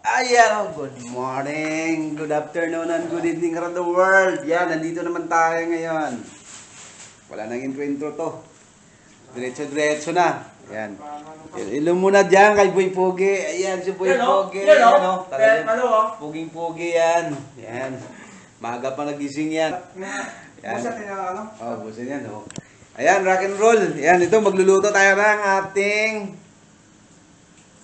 Ayan, oh, good morning, good afternoon, and good evening around the world. Yan, nandito naman tayo ngayon. Wala nang intro-intro to. Diretso-diretso na. Yan. Ilo muna dyan kay Boy Pogi. Ayan, si Boy Yan. Pogi. Yan, oh. Yan, ano, oh. Puging-pugi yan. Yan. Maga pa nagising yan. Yan. Busa tayo ng ano? Oh, busin yan, oh. Ayan, rock and roll. Ayan, ito, magluluto tayo ng ating...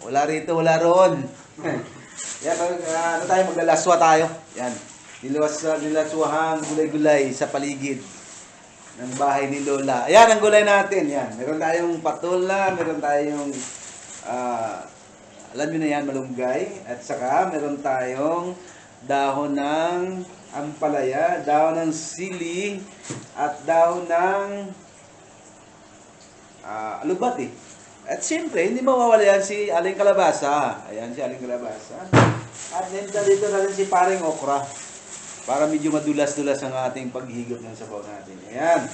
Wala rito, wala roon. Yan, mag, ah, ano tayo, maglalaswa tayo. Yan. Nilawas, nilaswahan gulay-gulay sa paligid ng bahay ni Lola. Ayan, ang gulay natin. Yan. Meron tayong patola, meron tayong... ah, alam nyo na yan, malunggay. At saka, meron tayong dahon ng ampalaya, dahon ng sili, at dahon ng ah alubat eh. At siyempre, hindi mawawala yan si Aling Kalabasa. Ayan si Aling Kalabasa. At then dito na rin si Paring Okra. Para medyo madulas-dulas ang ating paghigop ng sabaw natin. Ayan.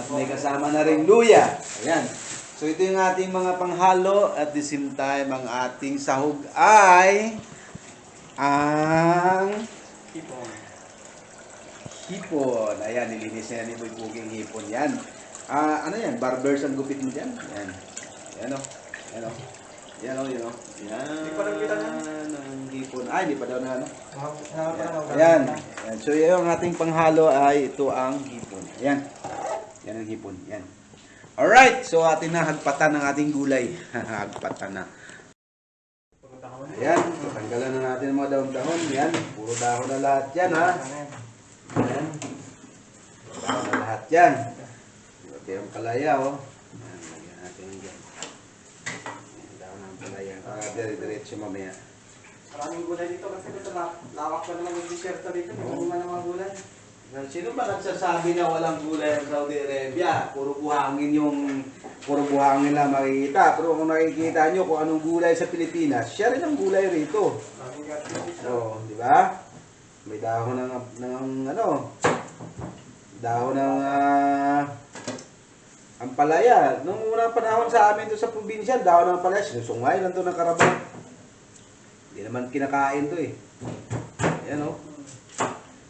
At may kasama na rin luya. Ayan. So ito yung ating mga panghalo at the same time ang ating sahog ay ang hipon. Ayan, nilinis na yan ni Boy Puging hipon yan. Ah, ano yan? Barbers ang gupit mo dyan? Yan. Yan o. Yan o. Yan o, yan. Hindi pa nakita niyan. ang hipon. Ay, hindi pa daw na ano. Ayan. Ayan. So, yung ating panghalo ay ito ang hipon. Ayan. Yan ang hipon. Yan. Alright. So, atin na hagpatan ng ating gulay. hagpatan na. Ayan. Tatanggalan na natin ang mga dahon-dahon. Yan. Puro dahon na lahat yan, ha? Ayan. Dahon na lahat yan. Ito yung palaya, oh. Ayan. Lagyan natin yan. Ayan. Para dire-diretso mamaya. Maraming gulay dito kasi ito la- lawak pa naman yung desierto dito. May bunga ng mga gulay. Sino ba nagsasabi na walang gulay sa Saudi Arabia? Puro buhangin yung puro buhangin lang makikita. Pero kung nakikita nyo kung anong gulay sa Pilipinas, siya rin ang gulay rito. Dito. So, di ba? May dahon ng, ng ano, dahon ng ah, ampalaya. Nung unang panahon sa amin doon sa probinsya, dahon ng ampalaya, sinusungay lang to ng karabaw. Hindi naman kinakain to eh. Ayan oh.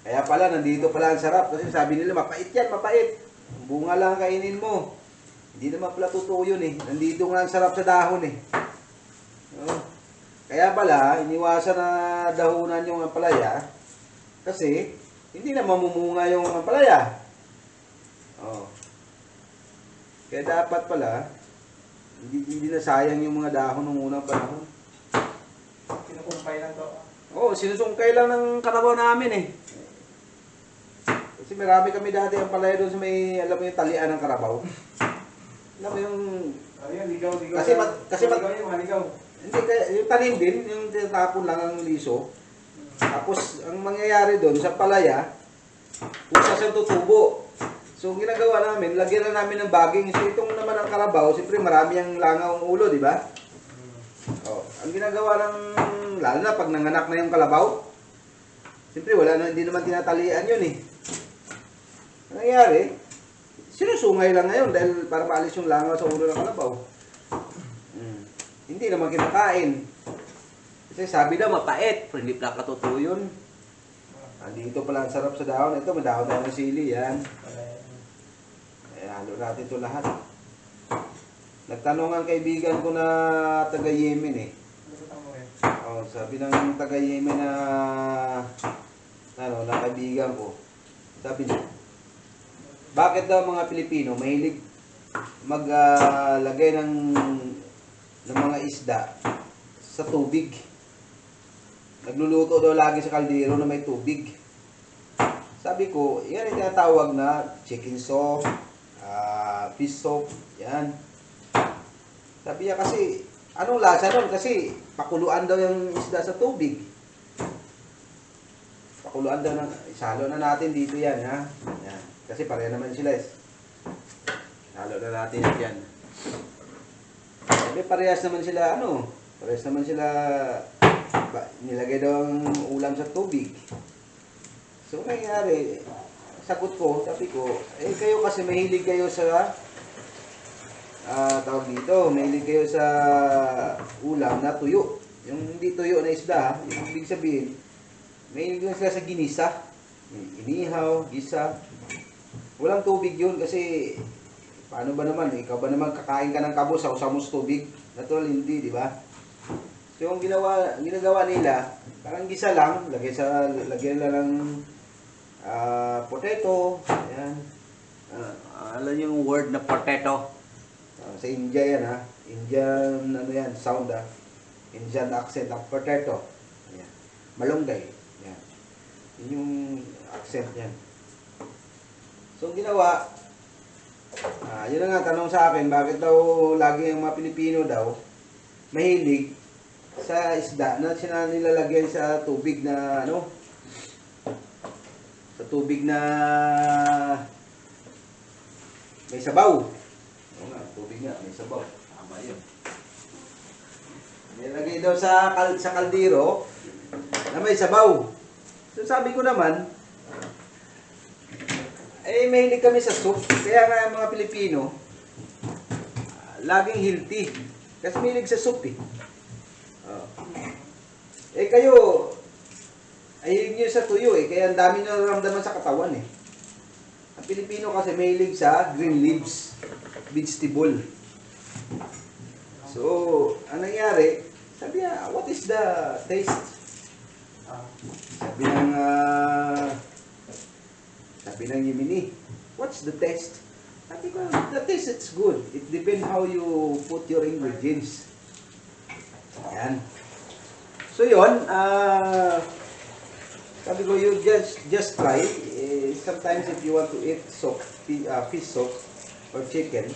Kaya pala, nandito pala ang sarap. Kasi sabi nila, mapait yan, mapait. Bunga lang ang kainin mo. Hindi naman pala totoo yun eh. Nandito nga ang sarap sa dahon eh. Oh. Kaya pala, iniwasan na dahunan yung ampalaya kasi hindi na mamumunga yung ampalaya. Oh. Kaya dapat pala, hindi, hindi na sayang yung mga dahon ng unang panahon. Kinukumpay lang to. Oo, oh, sinusungkay lang ng karabaw namin eh. Kasi marami kami dati ang palaya doon sa may, alam mo yung talian ng karabaw. Alam mo yung, Ayun, ligaw, ligaw. Kasi mat- kasi mat- ligaw yung maligaw. hindi, kaya- yung tanim din, yung tinatapon lang ang liso. Tapos, ang mangyayari doon sa palaya, pusa siyang tutubo. So, ginagawa namin, lagyan na namin ng baging. So, itong naman ang karabaw, siyempre marami ang langaw ang ulo, di ba? Oh, ang ginagawa ng, lalo na pag nanganak na yung kalabaw, siyempre wala na, hindi naman tinatalian yun eh. Ang nangyayari, sinusungay lang ngayon dahil para maalis yung langaw sa ulo ng kalabaw. Mm. Hindi naman kinakain. Kasi sabi daw mapait, pero hindi pala katotoo yun. Andito pala ang sarap sa dahon. Ito, may dahon tayo ng sili, yan. Eh, halo natin ito lahat. Nagtanong ang kaibigan ko na taga Yemen eh. Oh, sabi ng taga Yemen na ano, na kaibigan ko. Sabi niya, bakit daw mga Pilipino mahilig maglagay ng ng mga isda sa tubig? Nagluluto daw lagi sa kaldero na may tubig. Sabi ko, yan ang tinatawag na chicken soup, ah, fish soup, yan. Sabi niya kasi, anong lasa nun? Kasi pakuluan daw yung isda sa tubig. Pakuluan daw, ng, isalo na natin dito yan, ha? Yan. Kasi pareha naman sila, eh. Halo na natin yan. Sabi parehas naman sila, ano? Parehas naman sila, ba, nilagay daw ang ulam sa tubig. So, nangyari, sagot ko, sabi ko, eh kayo kasi mahilig kayo sa ah tawag dito, mahilig kayo sa ulam na tuyo. Yung hindi tuyo na isda, yung ibig sabihin, may lang sila sa ginisa. Inihaw, gisa. Walang tubig yun kasi paano ba naman, ikaw ba naman kakain ka ng kabo sa usamos tubig? Natural hindi, di ba? So yung ginawa, ginagawa nila, parang gisa lang, lagay sa, lagyan lang ng ah, potato, ayan. Ah, alam yung word na potato? Ah, sa India yan ha. Indian, ano yan, sound ha. Indian accent ng potato. Ayan. Malunggay. Ayan. Yun yung accent niyan. So, ang ginawa, ah, yun nga tanong sa akin, bakit daw lagi ang mga Pilipino daw mahilig sa isda na sina nilalagyan sa tubig na ano tubig na may sabaw. Oo nga, tubig nga, may sabaw. Tama yun. Nilagay daw sa, kal sa kaldero na may sabaw. So sabi ko naman, eh mahilig kami sa soup. Kaya nga mga Pilipino, ah, laging healthy. Kasi mahilig sa soup eh. Oh. Eh kayo, ay nyo sa tuyo eh. Kaya ang dami nyo naramdaman sa katawan eh. Ang Pilipino kasi mahilig sa green leaves, vegetable. So, ang nangyari, sabi niya, what is the taste? Ah, Sabi ng, ah, sabi ng Yemeni, what's the taste? Sabi ko, the taste it's good. It depends how you put your ingredients. Yan. So yun, ah, sabi ko, you just just try. Eh, sometimes if you want to eat soup, fi- ah, fish soup or chicken,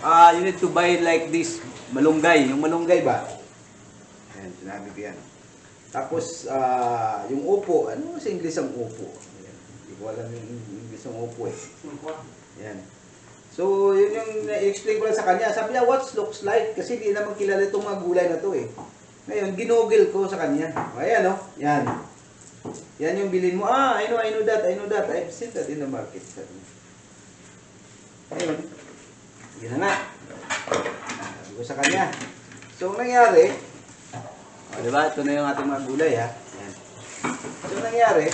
ah, you need to buy like this malunggay. Yung malunggay ba? Ayan, sinabi ko yan. Tapos, ah, yung upo, ano sa English ang upo? Ayan, Hindi ko alam yung English ang upo eh. singkwa. Yan. So, yun yung na-explain ko lang sa kanya. Sabi niya, what looks like? Kasi hindi naman kilala itong mga gulay na to eh. Ngayon, ginogel ko sa kanya. O, Ayan, no? Yan. Yan yung bilin mo. Ah, I know, I know that, I know that. I've seen that in the market. Ngayon, yun na nga. Sabi ko sa kanya. So, ang nangyari, o, di ba? Ito na yung ating mga gulay, ha? Yan. So, ang nangyari,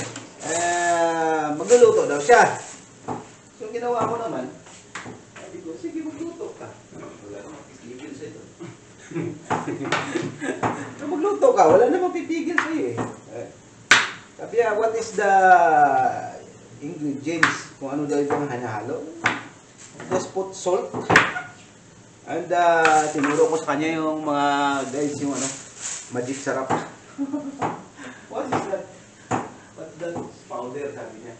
eh, magluluto daw siya. So, ginawa ko naman, sabi ko, sige, magluto ka. Wala namang pipigil sa ito. so, magluto ka, wala namang pipigil sa iyo eh. Sabi niya, what is the ingredients? Kung ano daw itong hanahalo? Just put salt. And uh, tinuro ko sa kanya yung mga guys, yung ano, magic sarap. what is that? What's that powder? Sabi niya.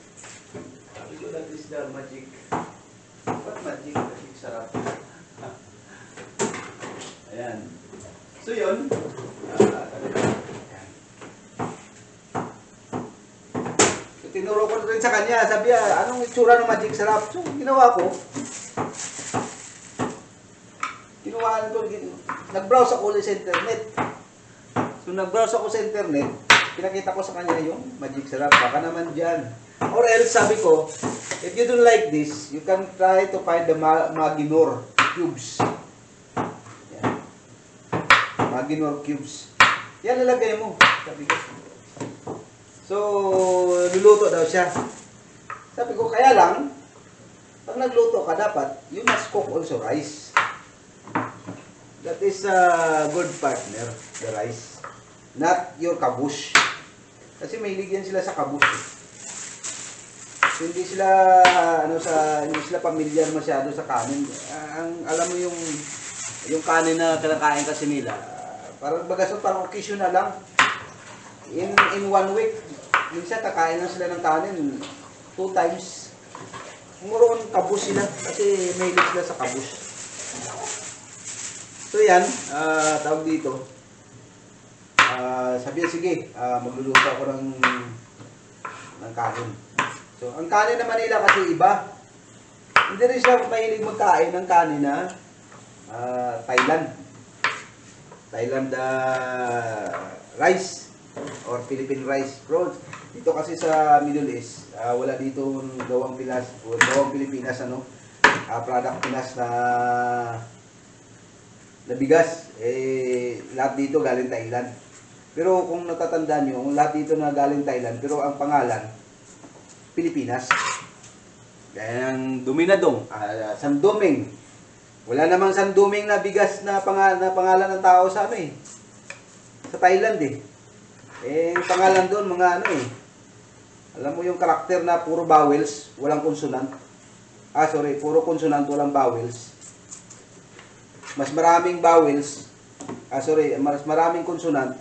Sabi ko, that is the magic. What magic? Magic sarap. Ayan. So yun. ah, sabi ko, ayan. So tinuro ko rin sa kanya. Sabi niya, anong itsura ng magic sarap? So ginawa ko. Kinuhaan ko, nag-browse ako ulit sa internet. So nag-browse ako sa internet, pinakita ko sa kanya yung magic syrup. Baka naman dyan. Or else, sabi ko, if you don't like this, you can try to find the ma Maginor cubes. Yan. Maginor cubes. Yan lalagay mo. Sabi ko. So, luluto daw siya. Sabi ko, kaya lang, pag nagluto ka, dapat, you must cook also rice. That is a good partner, the rice. Not your kabush. Kasi may ligyan sila sa kabush. Eh. So, hindi sila ano sa hindi sila pamilyar masyado sa kanin. Ang alam mo yung yung kanin na kinakain kasi nila, parang bagasot parang occasional lang. In in one week, minsan kakain lang sila ng kanin two times. Muroon kabus sila kasi may sila sa kabus. So yan, ah tawag dito. Ah, sabi niya, sige, ah, magluluto ako ng ng kanin. So, ang kanin naman nila kasi iba. Hindi rin sila mahilig magkain ng kanin na ah, Thailand. Thailand ah, rice or Philippine rice. Bro, dito kasi sa Middle East, ah, wala dito gawang Pinas, gawang Pilipinas ano, ah, product Pinas na na bigas. Eh, lahat dito galing Thailand. Pero kung natatandaan nyo, lahat dito na galing Thailand, pero ang pangalan, Pilipinas. Kaya ang Duminadong, uh, Sanduming. Wala namang Sanduming na bigas na, panga, na pangalan ng tao sa ano eh. Sa Thailand eh. Eh, pangalan doon, mga ano eh. Alam mo yung karakter na puro vowels, walang consonant. Ah, sorry, puro consonant, walang vowels. Mas maraming vowels. Ah, sorry, mas maraming consonant.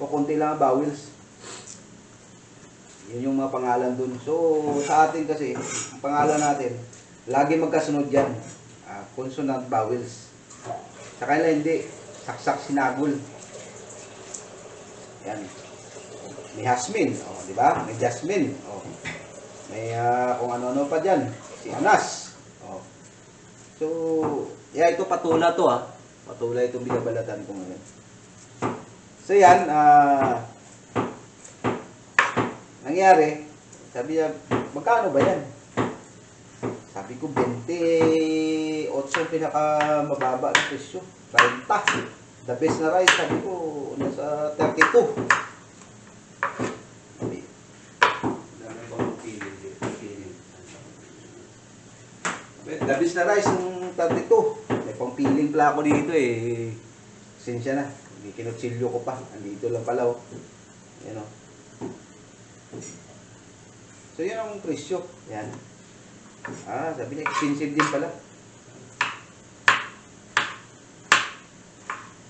O konti lang ang vowels. Yun yung mga pangalan dun. So, sa atin kasi, ang pangalan natin, lagi magkasunod yan. Ah, consonant, vowels. Sa kanila hindi. Saksak sinagul. Yan. May Hasmin, oh, di ba? May Jasmine, oh. May ah, kung ano-ano pa diyan, si Anas. Oh. So, yeah, ito patula to ah. Patula itong binabalatan ko ngayon. So yan, ah nangyari, sabi niya, magkano ba yan? Sabi ko, 28 ang pinaka mababa na presyo. 30. The best na rice, sabi ko, nasa 32. Sabi, dami bang piling dito? Piling. The best na rice, yung 32. May pampiling pala ako dito eh. Sinsya na. Hindi kinutsilyo ko pa. Andito lang pala oh. Yan oh. So yan ang presyo. Yan. Ah, sabi niya, expensive din pala.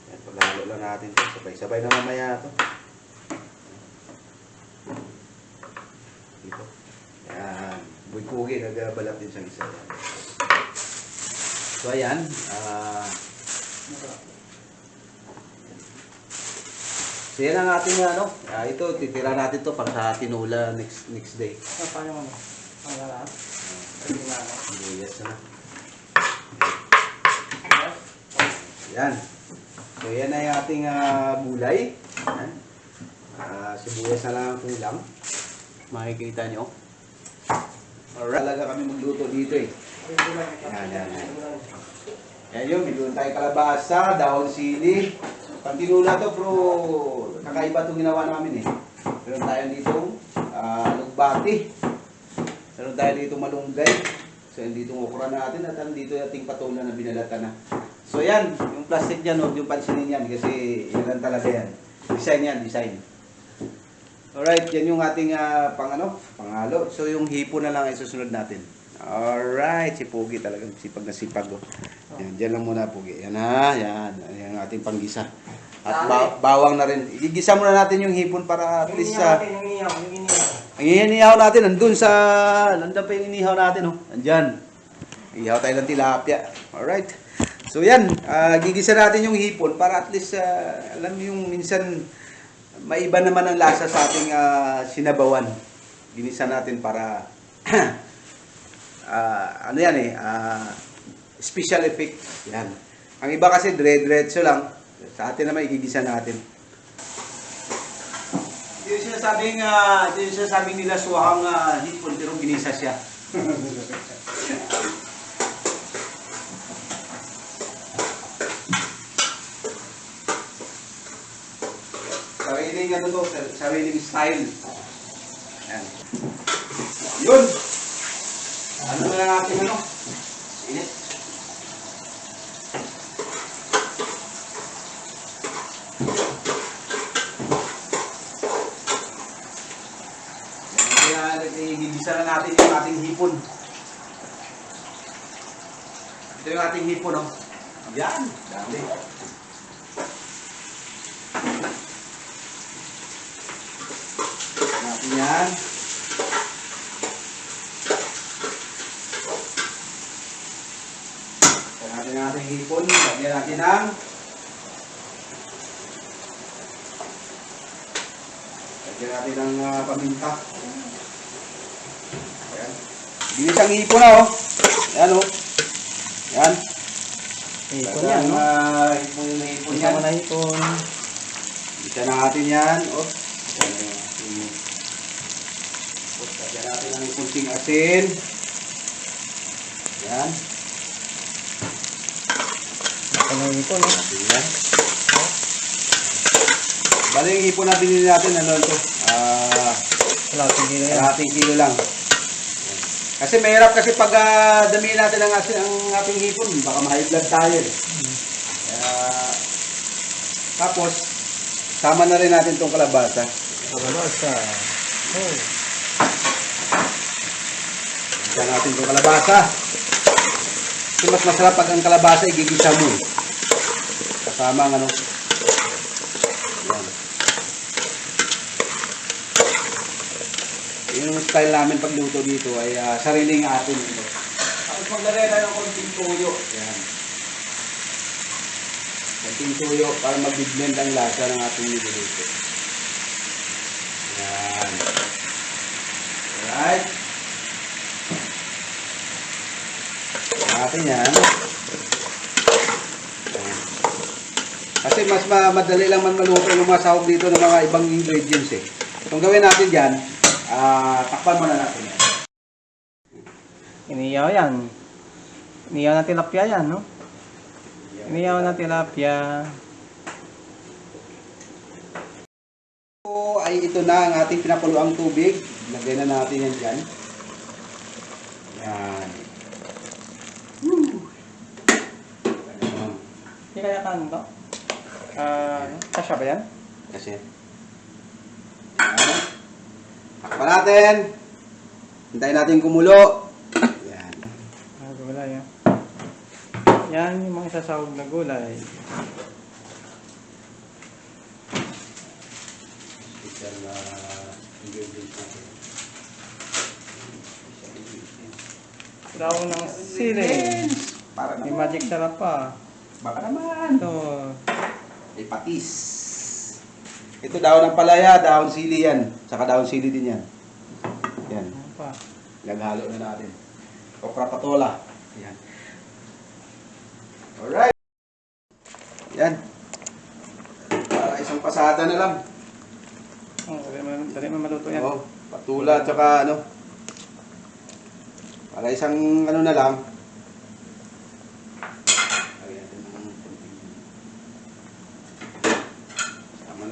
Yan, natin to. Sabay-sabay na mamaya to. Dito. Yan. Buy-pugi, nagabalat din sa isa. Yan. So ayan, ah... So yan ang ating ano, ah, ito titira natin to para sa tinula next next day. Ano pa yung ano? Ang lahat? Sabi na ano? Sibuyas na. Yan. So yan na yung ating ah, bulay. Yan. Ah, sibuyas na lang ang kulang. Makikita nyo. Alright. Talaga kami magluto dito eh. Yan, yan, yan. Yan yun, meron tayong kalabasa, dahon sili. Pag tinula to, bro, kakaiba itong ginawa namin eh. Meron tayo dito, ah, lugbati. Meron tayo dito malunggay. So, dito okra natin at yung ating patola na binalatan na. So, yan, yung plastic dyan, huwag yung pansinin yan kasi yan lang talaga yan. Design yan, design. Alright, yan yung ating ah, pang ano, pangalo. So, yung hipo na lang ay susunod natin. Alright, si Pugi talagang sipag na sipag. Oh. Yan, dyan lang muna Pugi. Yan ha, yan. Yan ang ating panggisa. At ba- bawang na rin. Igisa muna natin yung hipon para at least sa... inihaw, yung inihaw. Ang inihaw natin, nandun sa... Nandun pa yung inihaw natin, oh. Nandyan. Ihaw tayo ng tilapia. Alright. So yan, ah, gigisa natin yung hipon para at least, ah, alam yung minsan, maiba naman ang lasa sa ating ah, sinabawan. Ginisa natin para, ah, ano yan eh, ah, special effect. Yan. Ang iba kasi dire-diretso lang. Sa atin naman, igigisa natin. Ito yung sinasabing, uh, ito yung sinasabing nila suhang uh, hipon, pero ginisa siya. Sariling ano to, sar- sariling style. Yan. Yun! Ano na natin ano? Init. Kaya igigisa na natin yung ating hipon. Ito yung ating hipon, no? Yan, dami. Natin yan. Ito natin yung ating hipon. Lagyan natin ng Lagyan natin ng ah, paminta. Ayan. Binis ang hipon na, oh. Ayan, oh. Yan. Hipon yan, no? Uh, hipon hipon yan. Kasama na hipon. Bisa natin yan. Oh. Yan na yung ating... Oh, lagyan natin ng kunting asin. Yan. ng ipon. no? Ayan. Bali yung hipon na binili natin, ano ito? Ah, Kalating kilo yan. kalahating kilo lang. Kasi mahirap kasi pag ah, damihin natin ang, asin- ang ating hipon, baka ma-high blood tayo. eh. Kaya, tapos, sama na rin natin itong kalabasa. Kalabasa. Oh. Diyan natin itong kalabasa. Kasi mas masarap pag ang kalabasa igigisa mo. Kasama ang ano. Yan. Yung style namin pagluto dito ay ah, sariling atin ito. Tapos maglagay tayo ng konting tuyo. Yan. Konting tuyo para mag-blend ang lasa ng ating niluluto. Yan. Alright. Atin yan. Kasi mas ma madali lang man maluto yung mga sahog dito ng mga ibang ingredients eh. Kung gawin natin yan, ah takpan muna natin yan. Iniyaw yan. Iniyaw na tilapia yan, no? Iniyaw na tilapia. So, ay ito na ang ating pinakuluang tubig. Lagay na natin yan dyan. Yan. Woo! Ayan. Hindi kaya kan to? Ah, kasya ba yan? Kasi. Takpan natin. Hintayin natin kumulo. Yan. Ah, gulay yan. Yan yung mga sasawag na gulay. Special na ingredients natin. Daw ng sili. Para May naman. magic sarap pa. Baka naman. Ito. May patis. Ito daon ng palaya, daon sili yan. Saka daon sili din yan. Yan. Pa? Naghalo na natin. Okra patola. Yan. Alright. Yan. Para isang pasada na lang. Oh, dali mo, maluto yan. Oo. Patula at saka ano. Para isang ano na lang. Lagyan natin ng konting-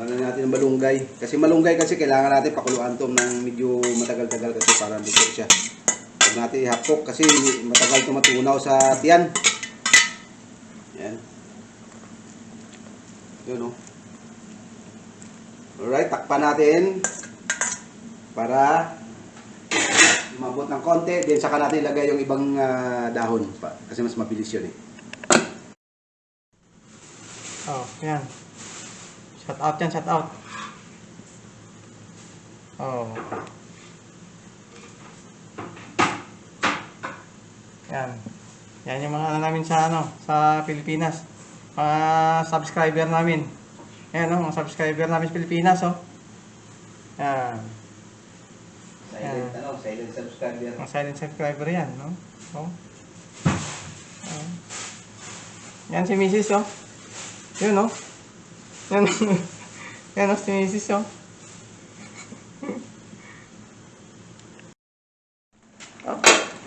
Lang natin ng malunggay. Kasi malunggay kasi kailangan natin pakuluan to ng medyo matagal-tagal kasi para luto siya. Huwag natin ihapok kasi matagal ito matunaw sa tiyan. Yan. Yun o. Alright, takpan natin para umabot ng konti. Then saka natin ilagay yung ibang ah, dahon pa, kasi mas mabilis yun eh. Oh, yan. Shut out yan, shut out. Oh. Yan. Yan yung mga ano namin sa ano, sa Pilipinas. Mga subscriber namin. Yan oh, mga subscriber namin sa Pilipinas oh. Yan. Silent, ano, silent subscriber. Mga silent subscriber yan, no? Oh. Yan si Mrs. oh. Yun oh. Yan. Yan oh, si Mrs. oh.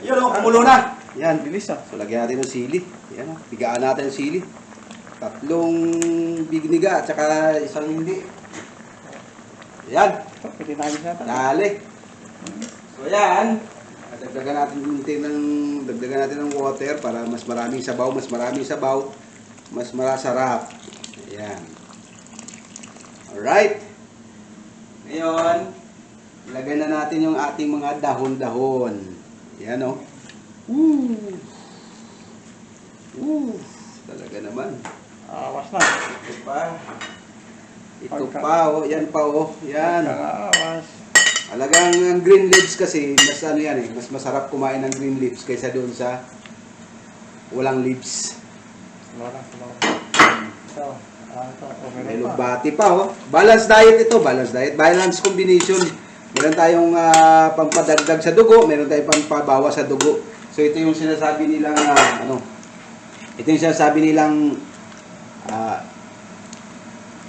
Yun o, kumulo na. Yan, bilis ah. So lagyan natin ng sili. Yan ah, bigaan natin ng sili. Tatlong bigniga at saka isang hindi. Yan, Ito, pwede na alis natin. dali. So yan, dagdagan natin kunti ng dagdagan natin ng water para mas maraming sabaw, mas maraming sabaw, mas marasarap. Ayan. Alright. Ngayon, ilagay na natin yung ating mga dahon-dahon. Yan o. Woo! Woo! Talaga naman. Awas na. Ito pa. Ito pa o. Yan pa o. Yan. Awas. Alagang ang green leaves kasi, mas ano yan eh, mas masarap kumain ng green leaves kaysa doon sa walang leaves. Wala, wala. Ito. May lugbati pa oh. Balance diet ito, balance diet. Balance combination. Meron tayong ah, pampadagdag sa dugo, meron tayong pampabawas sa dugo. So ito yung sinasabi nilang ah, ano, ito yung sinasabi nilang ah,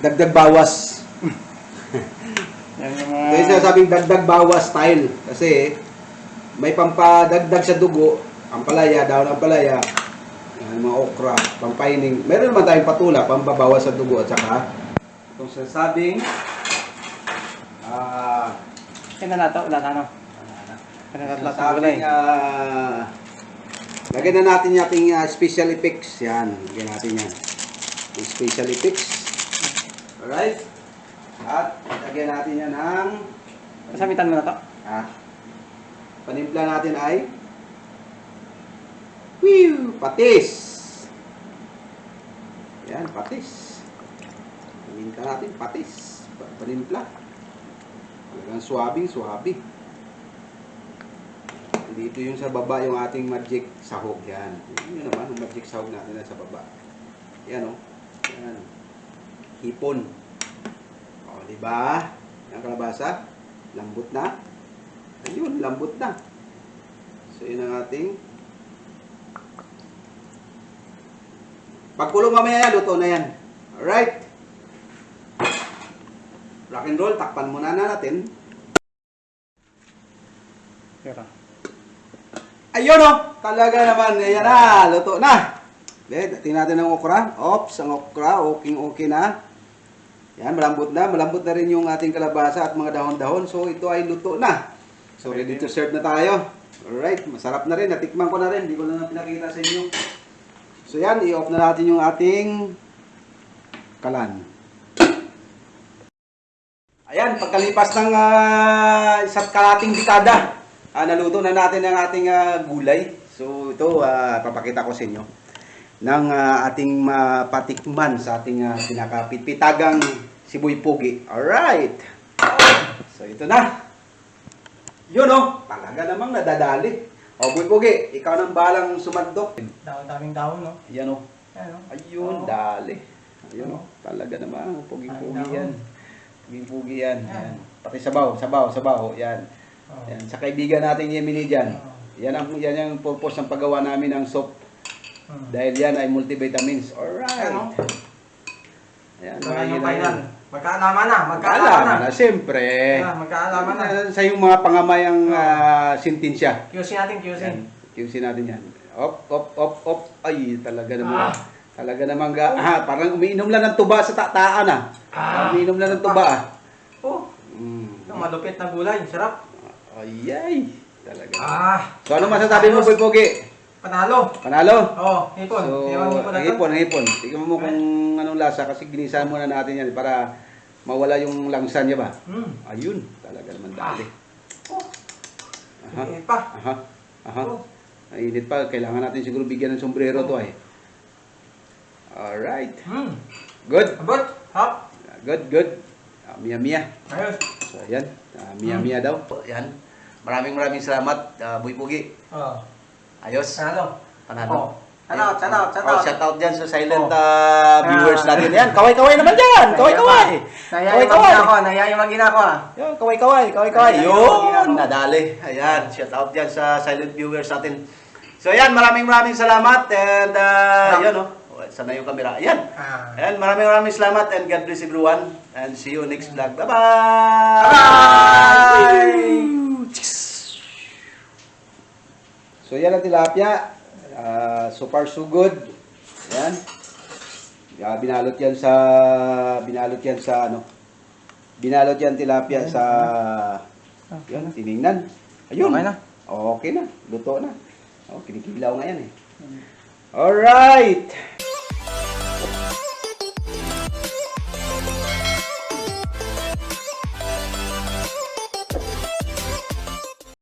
dagdag bawas. Yan yung Ito yung mga... sinasabing dagdag bawas style. Kasi may pampadagdag sa dugo, ang palaya, daw ng palaya. Yung mga okra, pampaining. Meron naman tayong patula, pambabawas sa dugo at saka itong sasabing ah Kaya na nato, wala na ano. Sasabing gulay. ah lagyan na natin yung ating ah, special effects. Yan, lagyan natin yan. Yung special effects. Alright? At lagyan natin yan ng Kasamitan mo na to. Ah. Panimpla natin ay Whew, patis. Yan, patis. Paninta natin, patis. Pa- Panimpla. Talagang suwabi, suwabi. Dito yung sa baba yung ating magic sahog. Yan. Yun naman, yung magic sahog natin na sa baba. Yan o. Yan. Hipon. O, di ba? Yung kalabasa. Lambot na. Ayun, lambot na. So, yun ang ating Pagkulong mamaya yan, luto na yan. Alright? Rock and roll, takpan muna na natin. Pero, Ayun o! Talaga naman, ayan na, luto na. Okay, tingnan natin ang okra. Ops, ang okra, okay, okay na. Yan, malambot na. Malambot na rin yung ating kalabasa at mga dahon-dahon. So, ito ay luto na. So, ready to serve na tayo. Alright, masarap na rin. Natikman ko na rin. Hindi ko na pinakita sa inyo. So, yan, i-off na natin yung ating kalan. Ayan, pagkalipas ng ah, isa't kalating dekada, ah, naluto na natin ang ating ah, gulay. So ito, ah, papakita ko sa inyo ng ah, ating mapatikman sa ating uh, pinakapitpitagang sibuy pugi. Alright! So ito na. Yun oh, talaga namang nadadali. O, buy pugi, ikaw nang balang sumandok. daming dahon, no? Yan oh. Ayan, no? Ayun, Oo. dali. Ayun oh, talaga namang pugi-pugi Ay, yan. Pugi-pugi yan. Yan. Yan. Pati sabaw, sabaw, sabaw. Yan. Oh. Yan. Sa kaibigan natin Emily dyan. Oo. Yan ang yan ang purpose ng paggawa namin ng soap Hmm. dahil yan ay multivitamins. Alright. Ayan, yung yun final. na. Magkaalaman na, magkaalaman na. na, siyempre. Ah, magkaalaman na. Ah, Sa yung mga pangamayang Oo. ah, sintensya. QC natin, QC. Yan. QC natin yan. Op, op, op, op. Ay, talaga naman. Ah. Talaga naman ga, ah, parang umiinom lang ng tuba sa tataan ah. Ah. Umiinom lang ng tuba ah. Oh, Mm. yung malupit na gulay, sarap. Ay, ay. Talaga. Ah, So ano masasabi mo, Boy Pogi? Panalo. Panalo? Oh, hipon. So, Iwan hipon na to. hipon, hipon. Tingnan mo kung anong lasa kasi ginisahan muna natin yan para mawala yung langsa niya ba. Hmm. Ayun, talaga naman dali. Oh, Aha, init pa. aha, aha. Oh. Mainit pa, kailangan natin siguro bigyan ng sombrero to ay. Alright. Hmm. Good. Abot. Hop. Good, good. Ah, Mia Mia. Ayos. So ayan, Ah, Mia Hmm. Mia daw. Ayan. Maraming maraming salamat, uh, Boy Pugi. Oh, Ayos. panalo. Panalo. Oh. Shout out, shout out, shout Oh, out. shout out dyan sa silent Oh. ah, viewers Ah. natin. Yan, kaway-kaway naman dyan. Kaway-kaway. Nayayamagin ako, nayayamagin ako. Yan, kaway-kaway, kaway-kaway. Yun, nadali. Ayan, shout out dyan sa silent viewers natin. So ayan, maraming maraming salamat. And uh, yun, oh. Sana yung camera. Ayan. Ayan, maraming maraming salamat and God bless everyone. And see you next vlog. Bye-bye! Bye-bye! So yan ang tilapia. Ah, so far so good. Yan. Ah, binalot yan sa binalot yan sa ano. Binalot yan tilapia sa yan tiningnan. Ayun. Okay na. Okay na. Luto na. Oh, kinikilaw nga yan eh. Alright.